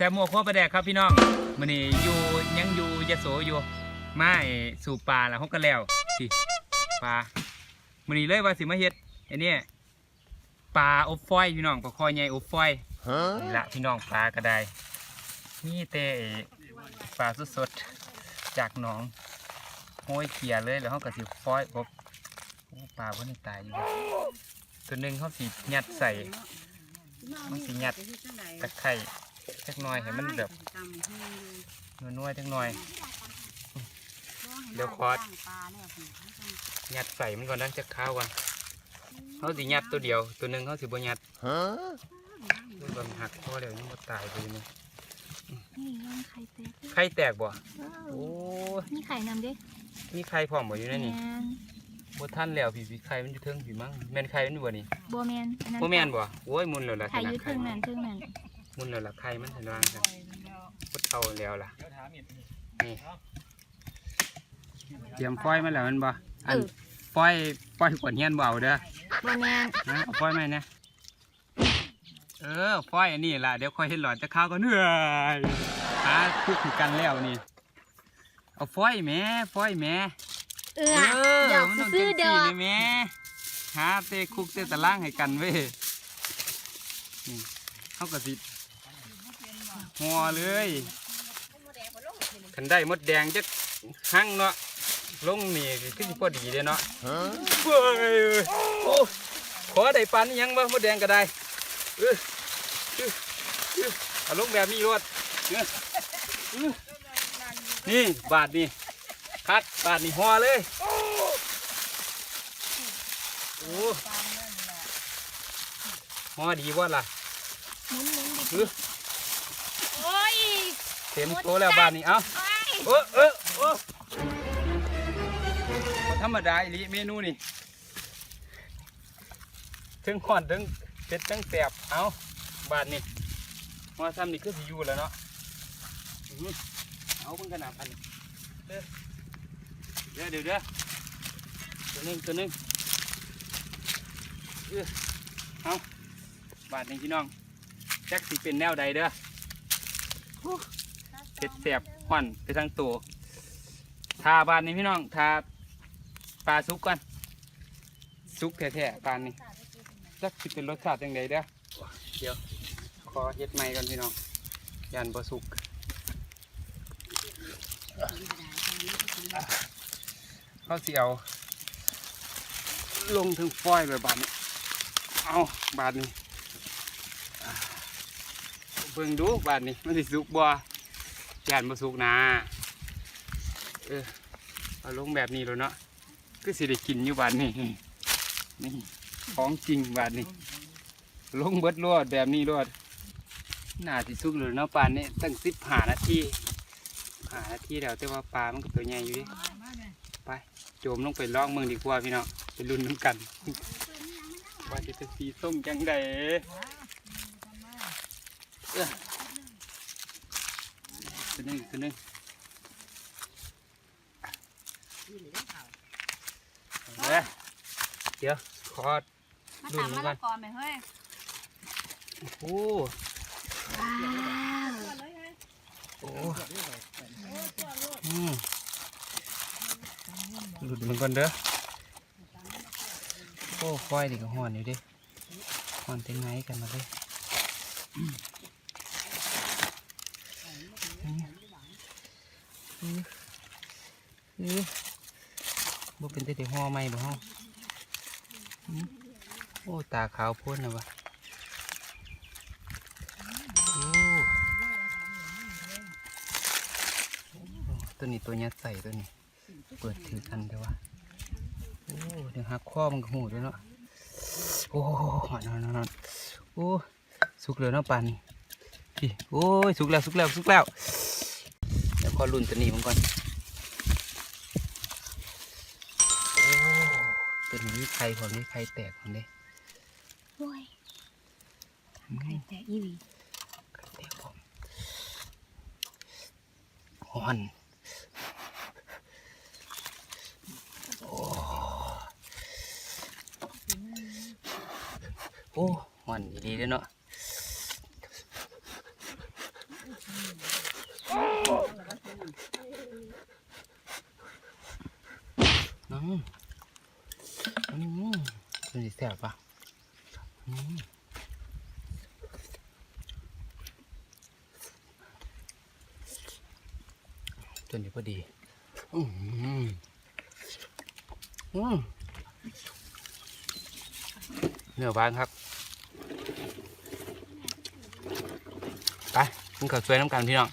แต่หมวกข้อประแดกครับพี่น้องมื้อนี้อยู่ยังอยู่ยโสอยู่มาสู่ปลาแล้วฮาก็แล้วสิปลามื้อนี้เลยว่าสิมาเฮ็ดไอ้เนี่ปลาอบฟอยพี่น้องปลาคอยใหญ่อบฟอยนี่ละพี่น้องปลาก็ไดนี่แต่ไอ้ปลาสดๆจากหนองโห้ยเขียเลยแล้วเฮาก็สิฟอยอบอ้ปลาเพิ่นนี่ตายอยู่ตัวหนึงเฮาสิยัดใส่มันสิยัดตะไคร้ จักหน่อยให้มันแบบนัวๆจักหน่อย เดี๋ยวคอร์สยัดใส่มันก่อนนะจะข้าวก่อนเขาสิยัดตัวเดียว ตัวหนึ่งเขาสิบ่ยัดดูบางหักพอเดี๋ยวยังบ่ตายไปนี่นี่ยังไข่แตกไข่แตกบ่โอ้ยนี่ไข่นำดิมีไข่พร้อมบ่อยู่ในนี่แมนบ่ทันแล้วพี่พี่ไข่มันอยู่เทิงพี่มั้งแม่นไข่มันอยู่บ่นี่บัวแมนอันนั้นบ่แม่นบ่โอ้ยมุนแล้วล่ะไข่อยืดไข่ครึ่งนั่นครึ่งนั่น มุนแล้วล่ะไข่มันเห็นว่าจังพุดเอาแล้วล่ะนี่เตรียมฟอยมาแล้วแมันบ่อันฟอยฟอยกว่าเฮียนบ่เอาเด้อบัวแมนนะเอาฟอยไหมาเนี่ยเออฟอยอันนี้ล่ะเดี๋ยวค่อยเห็นหลอดจะข้าวก็เหนื่อยหาคุกคือกันแล้วนี่เอาฟอยแหม่ฟอยแหม่เออเดี๋ยวมันต้องซื้อจังเดี๋ยวซี่เลยแหม่หาเตะคุกเตะตะล่างให้กันเว้ยนี่เขาก็สิ หัวเลยขันได้มดแดงจะหั่งเนาะลงนี่ก็คือสิพอดีเลยเนาะเว้ยโอ้ขอได้ปันยังบ่มดแดงก็ได้เออเออเออเอาลงแบบนี้รวดเออเออนี่บาทนี่คัดบาทนี่ห่อเลยโอ้ห่อดีว่าล่ะหมุนหมุนดิเออ โอ้ยเต็มโตแล้วบาทนี่เอาโอ้ยเออเออเออบ่ธรรมดาอีหลีเมนูนี่ถึงขอนถึงเผ็ดถึงแสบเอาบาทนี่มาทำนี่คือสิอยู่แล้วเนาะอื้อหือเอาเพิ่งขนาดพันเด้อเดี๋ยวเดี๋ยวเดี๋ยวตัวหนึงตัวหนึงเออเอาบาทนี่พี่น้องแจ็คสิเป็นแนวใดเด้อ เผ็ดแสบหวันไปทั้งตัวทาบานนี้พี่น้องทาปลาซุกก่อนซุกแท้ๆปลานี้จักสิเป็นรสชาติยังไงเด้อเดี๋ยวขอเฮ็ดใหม่ก่อนพี่น้องยันบ่สุกเขาเสิเอาลงถึงฟอยแบบบาดนี้เอาบาดนี้ เบิ่งดูบ้าดนี้มันสิสุกบ่ยานมาสุกนะเออเอาลงแบบนี้แล้วเนาะก็สิได้กินอยู่บ้านนี้นี่ของจริงบ้านนี้ ลงเบิดรวดแบบนี้รวดน่าสิสุกเลยเนาะปานนี้ตั้งสิบหานาทีหานาทีแล้วแต่ว่าปลามันก็ตัวใหญ่อยู่ดิไปโจมลงไปล่องเมืองดีกว่าพี่เน้องไปลุ้นน้ำกันว่าจะเป็นสีส้มจังใด เอ้อตัวหนึงตัวหนึงเอาเด้อเดี๋ยวขอมาดูตามเหมืมะอนกัละนกอไหมเฮ้ยโอ้ว้าวโอ้อืมหลุดมันก่อนเด้อโอ้ควายดิก็ห่อนอยู่ดิห่อนเต็งไงกันมาเลยอืมอืมอืมอืม บ่เป็นแต่เด็กห่อไหมบ่ห้องโอ้ตาขาวโพ้นนะวะตัวนี้ตัวยัดใส่ตัวนี้ เปิดถือกันเดี๋ยววะโอ้เดี๋ยวหักข้อมันก็หูด้วยเนาะโอ้นอนนอนนอนโอ้สุกเลยเนาะปานนี่โอ้ยสุกแล้วสุกแล้วสุกแล้วเดี๋ยวขอรุ่นตัวนี้มันก่อน นนี้ไข่ของนี้ไข่แตกของนี้โอ้ยไข่แตกอีหลีไข่แตกผมหอนโอ้โอ้หอนดีด้วยเนาะ嗯。 ดูดิแซ่บปะตัวนี้พอดี อืมอืมเนื้อบางครับ ไปกินข้าวสวยน้ำกันพี่น้อง